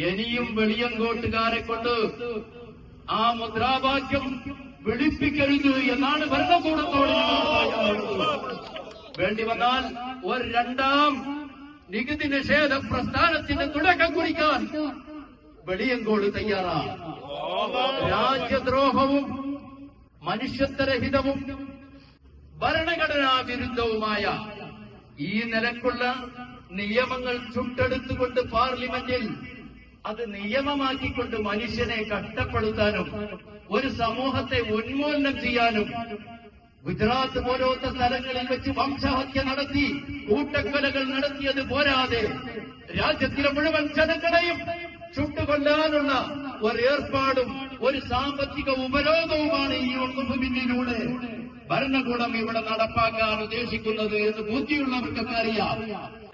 ഇനിയും വെളിയങ്കോട്ടുകാരെ കൊണ്ട് ആ മുദ്രാവാക്യം വിളിപ്പിക്കരുത് എന്നാണ് ഭരണകൂടത്തോട്. വേണ്ടി വന്നാൽ ഒരു രണ്ടാം നികുതി നിഷേധ പ്രസ്ഥാനത്തിന്റെ തുടക്കം കുറിക്കാൻ വെളിയങ്കോട് തയ്യാറാണ് രാജ്യദ്രോഹവും മനുഷ്യത്വരഹിതവും ഭരണഘടനാ വിരുദ്ധവുമായ ഈ നിലക്കുള്ള നിയമങ്ങൾ ചുട്ടെടുത്തുകൊണ്ട് പാർലമെന്റിൽ അത് നിയമമാക്കിക്കൊണ്ട് മനുഷ്യനെ കഷ്ടപ്പെടുത്താനും ഒരു സമൂഹത്തെ ഉന്മൂലനം ചെയ്യാനും ഗുജറാത്ത് പോലത്തെ സ്ഥലങ്ങളിൽ വെച്ച് വംശഹത്യ നടത്തി കൂട്ടക്കൊലകൾ നടത്തിയത് പോരാതെ രാജ്യത്തിലെ മുഴുവൻ ജനങ്ങളെയും ചുട്ടുകൊല്ലാനുള്ള ഒരു ഏർപ്പാടും ഒരു സാമ്പത്തിക ഉപരോധവുമാണ് ഈ വകുപ്പിലൂടെ ഭരണകൂടം ഇവിടെ നടപ്പാക്കാൻ ഉദ്ദേശിക്കുന്നത് എന്ന് ബുദ്ധിയുള്ളവർക്കൊക്കെ അറിയാം.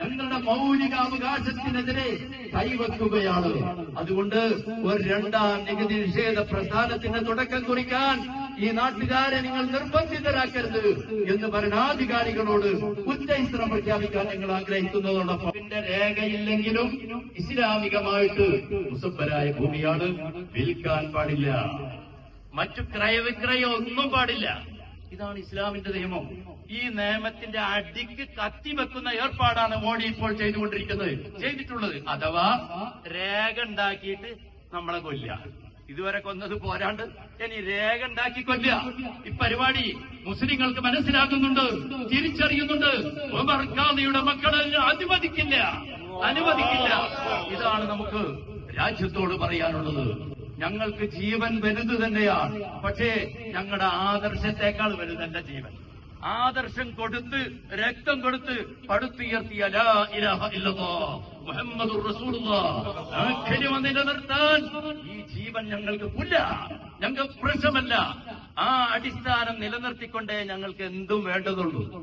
ഞങ്ങളുടെ മൗലികാവകാശത്തിനെതിരെ കൈവെക്കുകയാണ്. അതുകൊണ്ട് ഒരു രണ്ടാം നികുതി നിഷേധ പ്രസ്ഥാനത്തിന്റെ തുടക്കം കുറിക്കാൻ ഈ നാട്ടുകാരെ നിങ്ങൾ നിർബന്ധിതരാക്കരുത് എന്ന് ഭരണാധികാരികളോട് ഉച്ചൈസ്ത്രം പ്രഖ്യാപിക്കാൻ ഞങ്ങൾ ആഗ്രഹിക്കുന്നതോടൊപ്പം. ഇതിന്റെ രേഖയില്ലെങ്കിലും ഇസ്ലാമികമായിട്ട് മുസബരായ ഭൂമിയാണ് വിൽക്കാൻ പാടില്ല. മറ്റു ക്രയവിക്രയം ഒന്നും പാടില്ല. ഇതാണ് ഇസ്ലാമിന്റെ നിയമം. ഈ നിയമത്തിന്റെ അടിക്ക് കത്തിവെക്കുന്ന ഏർപ്പാടാണ് മോഡി ഇപ്പോൾ ചെയ്തുകൊണ്ടിരിക്കുന്നത്. ചെയ്തിട്ടുള്ളത്. അഥവാ രേഖ ഉണ്ടാക്കിയിട്ട് നമ്മളെ കൊല്ല ഇതുവരെ കൊന്നത് പോരാണ്ട് ഇനി രേഖ ഉണ്ടാക്കി കൊല്ല ഈ പരിപാടി മുസ്ലിങ്ങൾക്ക് മനസ്സിലാക്കുന്നുണ്ട് തിരിച്ചറിയുന്നുണ്ട്. ഉമർ ഖാദിയുടെ മക്കളെ അനുവദിക്കില്ല. അനുവദിക്കില്ല. ഇതാണ് നമുക്ക് രാജ്യത്തോട് പറയാനുള്ളത്. ഞങ്ങൾക്ക് ജീവൻ വലുത് തന്നെയാണ്. പക്ഷേ ഞങ്ങളുടെ ആദർശത്തെക്കാൾ വലുതല്ല ജീവൻ. ആദർശം കൊടുത്ത് രക്തം കൊടുത്ത് പടുത്തുയർത്തിയ നിലനിർത്താൻ ഈ ജീവൻ ഞങ്ങൾക്ക് പുല്ല. ഞങ്ങൾക്ക് പ്രശ്നമല്ല. ആ അടിസ്ഥാനം നിലനിർത്തിക്കൊണ്ടേ ഞങ്ങൾക്ക് എന്തും വേണ്ടതുള്ളൂ.